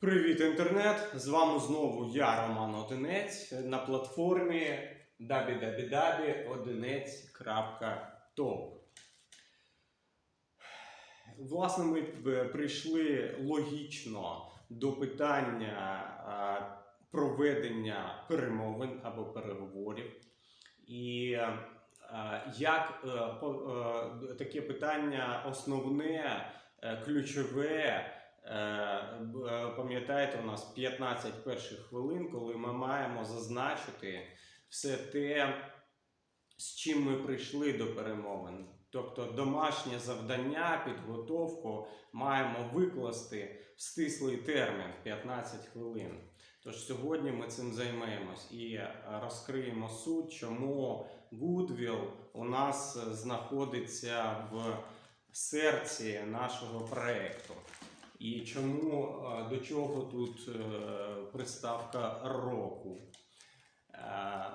Привіт, інтернет! З вами знову я, Роман Одинець, на платформі www.одинець.top. Власне, ми е, прийшли логічно до питання проведення перемовин або переговорів. І як е, е, таке питання основне, ключове. Е, Пам'ятаєте, у нас 15 перших хвилин, коли ми маємо зазначити все те, з чим ми прийшли до перемовин. Тобто домашнє завдання, підготовку маємо викласти в стислий термін 15 хвилин. Тож сьогодні ми цим займемось і розкриємо суть, чому Goodwill у нас знаходиться в серці нашого проекту. І чому е, до чого тут е, приставка року? Е,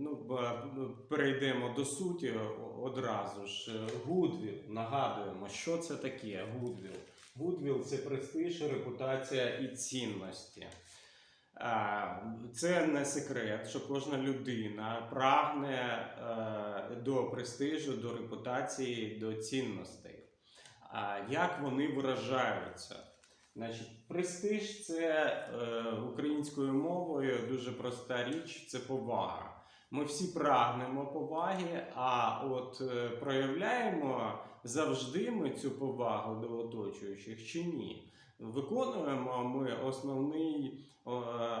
Ну, б- перейдемо до суті одразу ж. Goodwill, нагадуємо, що це таке Goodwill? Goodwill – це престиж, репутація і цінності. Це не секрет, що кожна людина прагне до престижу, до репутації, до цінностей. Як вони виражаються? Значить, престиж це е, українською мовою дуже проста річ, це повага. Ми всі прагнемо поваги, а от е, проявляємо завжди ми цю повагу до оточуючих чи ні? Виконуємо ми основний, е,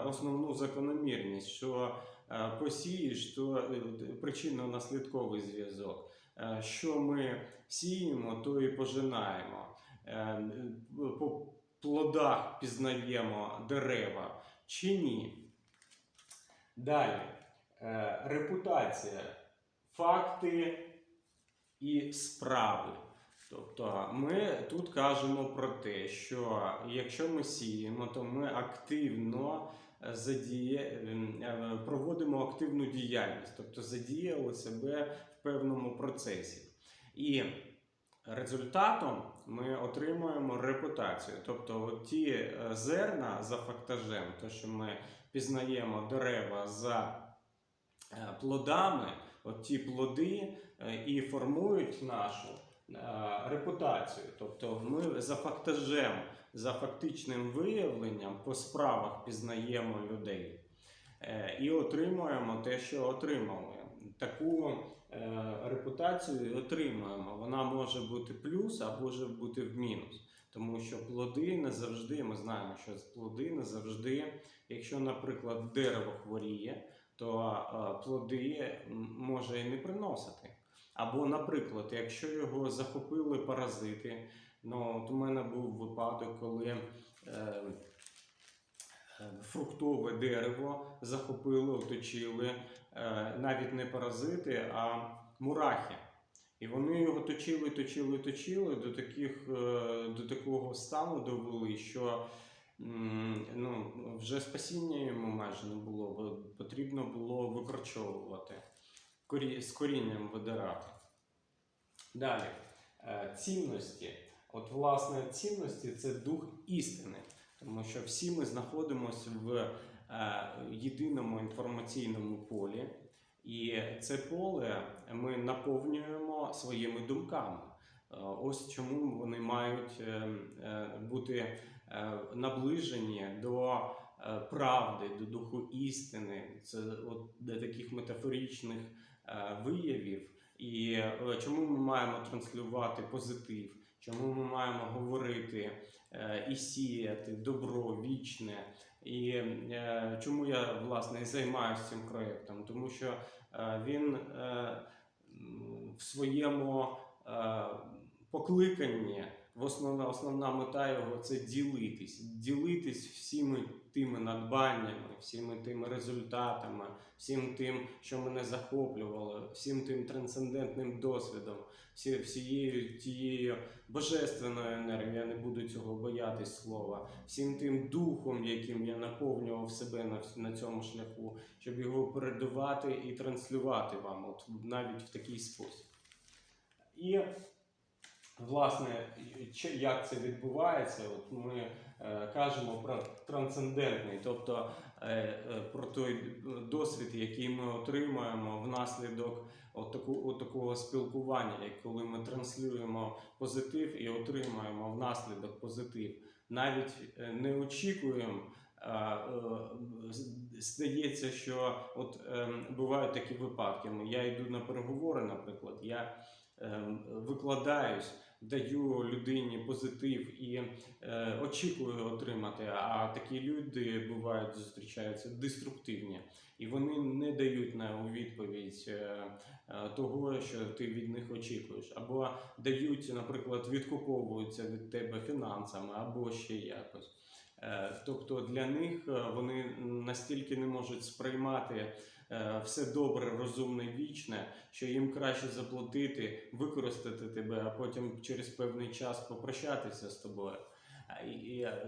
основну закономірність, що е, посієш, то е, причинно-наслідковий зв'язок. Е, Що ми сіємо, то і пожинаємо. Е, По плодах пізнаємо дерева чи ні. Далі. Е, Репутація, факти і справи. Тобто ми тут кажемо про те, що якщо ми сіємо, то ми активно задіє, проводимо активну діяльність, тобто задіяли себе в певному процесі. І результатом ми отримуємо репутацію. Тобто ті е, зерна за фактажем, то що ми пізнаємо дерева за е, плодами, от ті плоди е, і формують нашу репутацію. Тобто ми за фактажем, за фактичним виявленням по справах пізнаємо людей і отримуємо те, що отримали. Таку репутацію і отримуємо. Вона може бути плюс, а може бути в мінус. Тому що плоди не завжди, ми знаємо, що плоди не завжди, якщо, наприклад, дерево хворіє, то е, плоди може і не приносити. Або, наприклад, якщо його захопили паразити, ну от у мене був випадок, коли е, е, фруктове дерево захопили, оточили е, навіть не паразити, а мурахи. І вони його точили, точили, точили до таких, е, до такого стану довели, що ну, вже спасіння йому майже не було, бо потрібно було викорчовувати, з корінням видирати. Далі, е, цінності. От, власне, цінності це дух істини, тому що всі ми знаходимося в е, єдиному інформаційному полі, і це поле ми наповнюємо своїми думками. Е, Ось чому вони мають е, бути наближені до правди, до духу істини. Це от до таких метафоричних е, виявів. І чому ми маємо транслювати позитив? Чому ми маємо говорити і сіяти добро вічне? І е, чому я власне займаюся цим проєктом? Тому що е, він е, в своєму е, покликанні, основна, основна мета його це ділитись, ділитись всіми тими надбаннями, всіми тими результатами, всім тим, що мене захоплювало, всім тим трансцендентним досвідом, всі, всією тією божественною енергією, я не буду цього боятись слова, всім тим духом, яким я наповнював себе на, на цьому шляху, щоб його передавати і транслювати вам, от навіть в такий спосіб. І власне, як це відбувається? От ми е, кажемо про трансцендентний, тобто е, е, про той досвід, який ми отримуємо внаслідок отаку, отакого спілкування, як коли ми транслюємо позитив і отримуємо внаслідок позитив. Навіть е, не очікуємо. е, Здається, що от ем, бувають такі випадки. Ну, Я йду на переговори, наприклад, я викладаюсь, даю людині позитив і е, очікую отримати. А такі люди бувають зустрічаються деструктивні, і вони не дають на у відповідь е, е, того, що ти від них очікуєш, або дають, наприклад, відкуповуються від тебе фінансами, або ще якось. Е, Тобто для них е, вони настільки не можуть сприймати е, все добре, розумне, вічне, що їм краще заплатити, використати тебе, а потім через певний час попрощатися з тобою.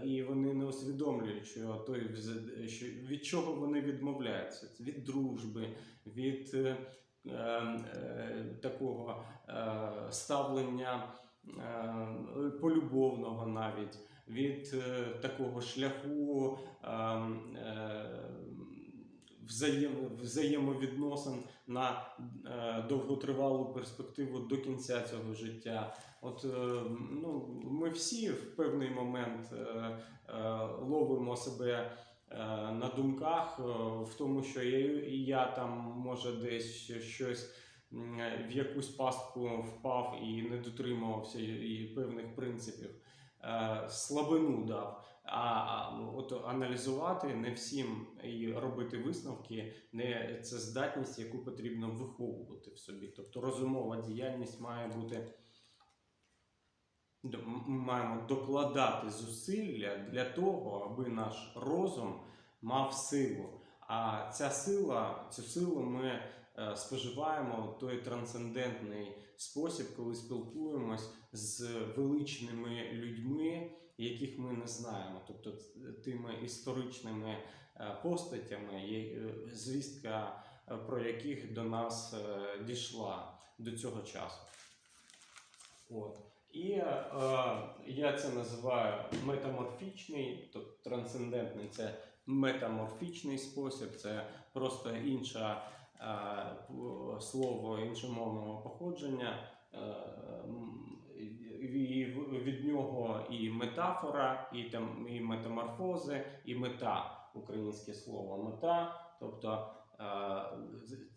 І, вони не усвідомлюють, що той що від чого вони відмовляються? Від дружби, від е, е, такого е, ставлення е, полюбовного навіть від е, такого шляху ем, е, взаєм, взаємовідносин на е, довготривалу перспективу до кінця цього життя. От ну, ми всі в певний момент ловимо себе. На думках в тому, що я, я там може десь щось в якусь пастку впав і не дотримувався і, певних принципів слабину дав. А, ну, от аналізувати не всім і робити висновки не це здатність, яку потрібно виховувати в собі. Тобто розумова діяльність має бути. маємо докладати зусилля для того, аби наш розум мав силу. А ця сила, цю силу ми е, споживаємо той трансцендентний спосіб, коли спілкуємось з величними людьми, яких ми не знаємо, тобто тими історичними е, постатями, е, звістка е, про яких до нас е, дійшла до цього часу. От. І е, я це називаю метаморфічний, тобто трансцендентний це метаморфічний спосіб, це просто інше е, п- слово іншомовного походження. Е, і від нього і метафора, і там і метаморфози, і мета українське слово мета, тобто е,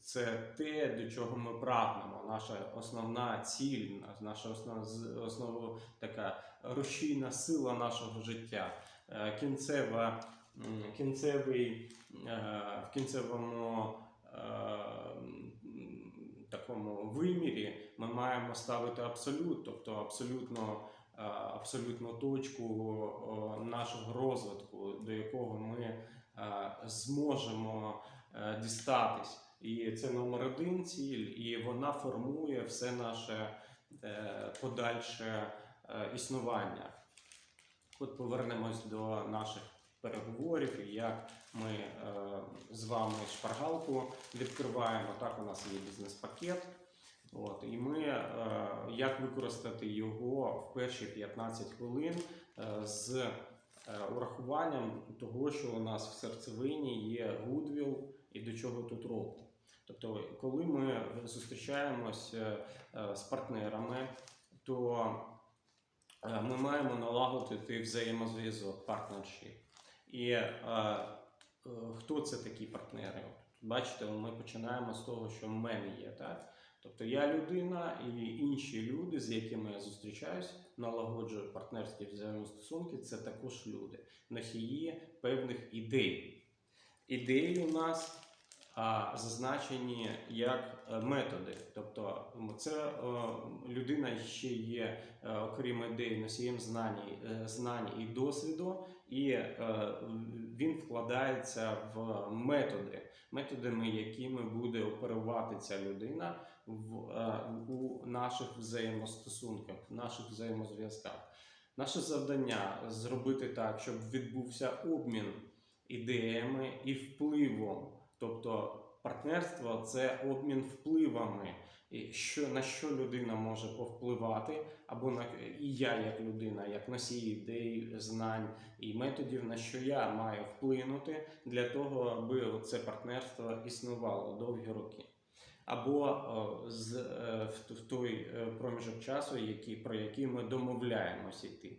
це те, до чого ми прагнемо. Наша основна ціль, наша основна основа така рушійна сила нашого життя. Е, Кінцева, кінцевий е, в кінцевому е, такому вимірі ми маємо ставити абсолют, тобто абсолютно, е, абсолютну точку нашого розвитку, до якого ми е, зможемо е, дістатись. І це номер один ціль, і вона формує все наше е, подальше е, існування. От повернемось до наших переговорів і як ми е, з вами шпаргалку відкриваємо. Так, у нас є бізнес-пакет. От, і ми е, як використати його в перші 15 хвилин е, з урахуванням того, що у нас в серцевині є гудвіл і до чого тут ролл. Тобто, коли ми зустрічаємось з партнерами, то ми маємо налагодити взаємозв'язок, партнершіп. І хто це такі партнери? Бачите, ми починаємо з того, що в мене є, так? Тобто я людина і інші люди, з якими я зустрічаюсь, налагоджую партнерські взаємостосунки, це також люди, носії певних ідей. Ідеї у нас а, зазначені як е, методи. Тобто це е, людина ще є, е, окрім ідей, носієм знань, е, знань і досвіду, і е, він вкладається в методи, методами, якими буде оперувати ця людина в, е, у наших взаємостосунках, в наших взаємозв'язках. Наше завдання зробити так, щоб відбувся обмін ідеями і впливом, тобто партнерство це обмін впливами, що, на що людина може повпливати, або на і я, як людина, як носій ідей, знань і методів, на що я маю вплинути для того, аби це партнерство існувало довгі роки. Або з, е, в, той е, проміжок часу, який, про який ми домовляємося йти.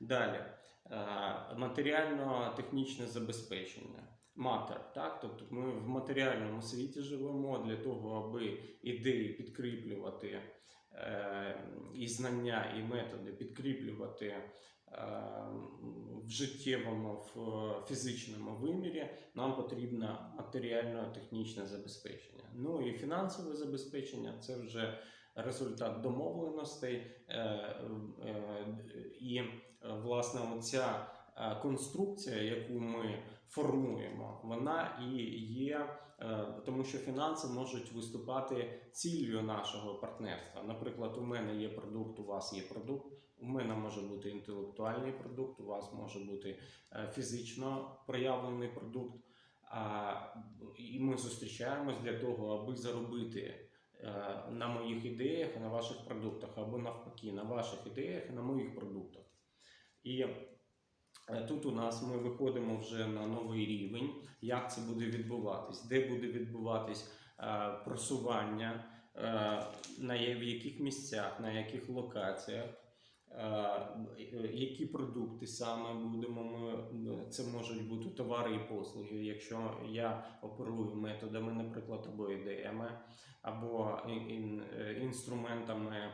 Далі е, матеріально-технічне забезпечення. Матер, так? Тобто ми в матеріальному світі живемо для того, аби ідеї підкріплювати е, і знання, і методи підкріплювати е, в життєвому, в фізичному вимірі, нам потрібно матеріально-технічне забезпечення. Ну і фінансове забезпечення це вже результат домовленостей. Е, е, і власне оця конструкція, яку ми формуємо, вона і є, е, тому що фінанси можуть виступати ціллю нашого партнерства. Наприклад, у мене є продукт, у вас є продукт. У мене може бути інтелектуальний продукт, у вас може бути е, фізично проявлений продукт. І ми зустрічаємось для того, аби заробити е, на моїх ідеях на ваших продуктах, або навпаки, на ваших ідеях і на моїх продуктах. І е, тут у нас ми виходимо вже на новий рівень, як це буде відбуватись, де буде відбуватись е, просування, е, на яких місцях, на яких локаціях. Е, Які продукти саме будемо ми це можуть бути товари і послуги, якщо я оперую методами, наприклад, або ідеями, або ін- ін- е, інструментами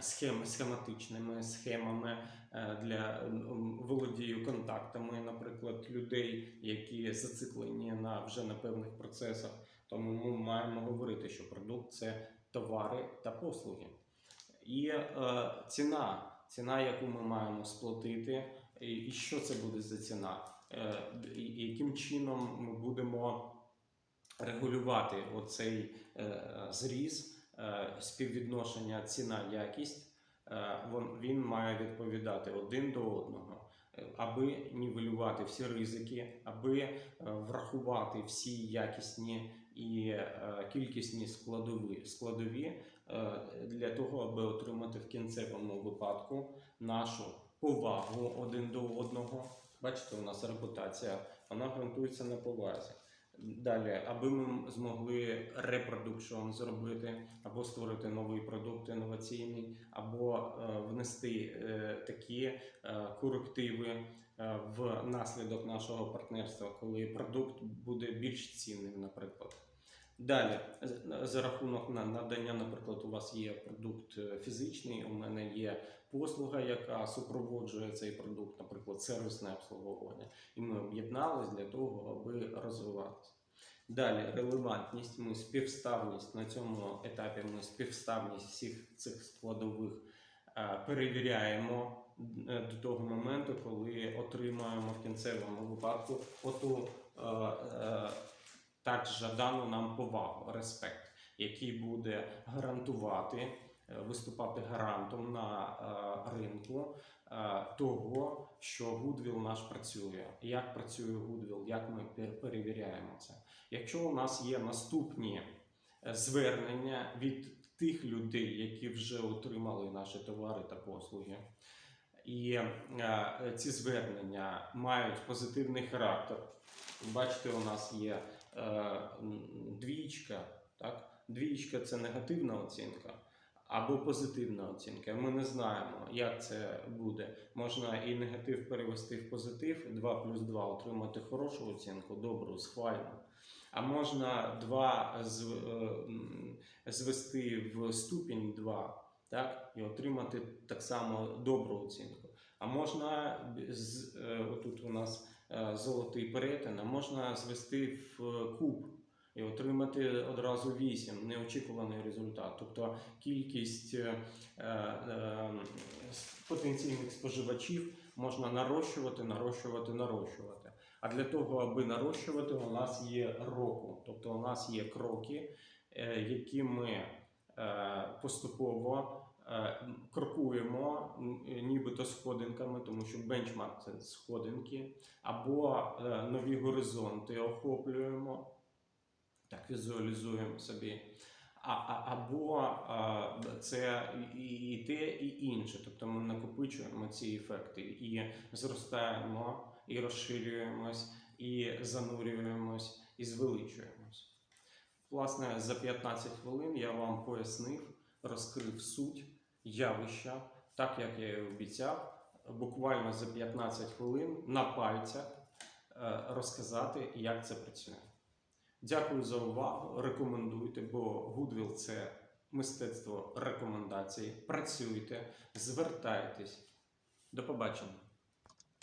схем, схематичними схемами е, для володію контактами, наприклад, людей, які зациклені на вже на певних процесах. Тому ми маємо говорити, що продукт це товари та послуги. І е, ціна, ціна, яку ми маємо сплатити, і, що це буде за ціна, е, яким чином ми будемо регулювати оцей е, зріз, співвідношення ціна-якість, е, вон- він має відповідати один до одного. е, Аби нівелювати всі ризики, аби е, врахувати всі якісні і е, кількісні складові, складові е, для того, аби отримати в кінцевому випадку нашу повагу один до одного. Бачите, у нас репутація, вона ґрунтується на повазі. Далі, аби ми змогли репродукшн зробити, або створити новий продукт інноваційний, або е, внести е, такі е, корективи в наслідок нашого партнерства, коли продукт буде більш цінним, наприклад. Далі, за рахунок на- надання, наприклад, у вас є продукт фізичний, у мене є послуга, яка супроводжує цей продукт, наприклад, сервісне обслуговування. І ми об'єднались для того, аби розвиватися. Далі релевантність, ми співставність на цьому етапі. Ми співставність всіх цих складових е, перевіряємо е, до того моменту, коли отримаємо в кінцевому випадку оту е, так жадану нам повагу, респект, який буде гарантувати, виступати гарантом на е, ринку е, того, що Goodwill наш працює. Як працює Goodwill, як ми перевіряємо це. Якщо у нас є наступні е, звернення від тих людей, які вже отримали наші товари та послуги, і е, ці звернення мають позитивний характер. Бачите, у нас є е, двічка. Так? Двічка це негативна оцінка або позитивна оцінка. Ми не знаємо, як це буде. Можна і негатив перевести в позитив, 2 плюс 2 отримати хорошу оцінку, добру, схвальну. А можна 2 з, е, звести в ступінь 2 так? і отримати так само добру оцінку. А можна е, отут у нас е, золотий перетин, а можна звести в куб і отримати одразу 8, неочікуваний результат. Тобто кількість е, е, потенційних споживачів можна нарощувати, нарощувати, нарощувати. А для того, аби нарощувати, у нас є року, тобто у нас є кроки, е, які ми поступово крокуємо нібито сходинками, тому що бенчмарк це сходинки, або нові горизонти охоплюємо. Так, візуалізуємо собі. А, а, або а, це і, і те, і інше. Тобто ми накопичуємо ці ефекти і зростаємо, і розширюємось, і занурюємось, і звеличуємось. Власне, за 15 хвилин я вам пояснив, розкрив суть явища, так як я і обіцяв, буквально за 15 хвилин на пальцях е, розказати, як це працює. Дякую за увагу. Рекомендуйте, бо Goodwill – це мистецтво рекомендацій. Працюйте, звертайтесь. До побачення.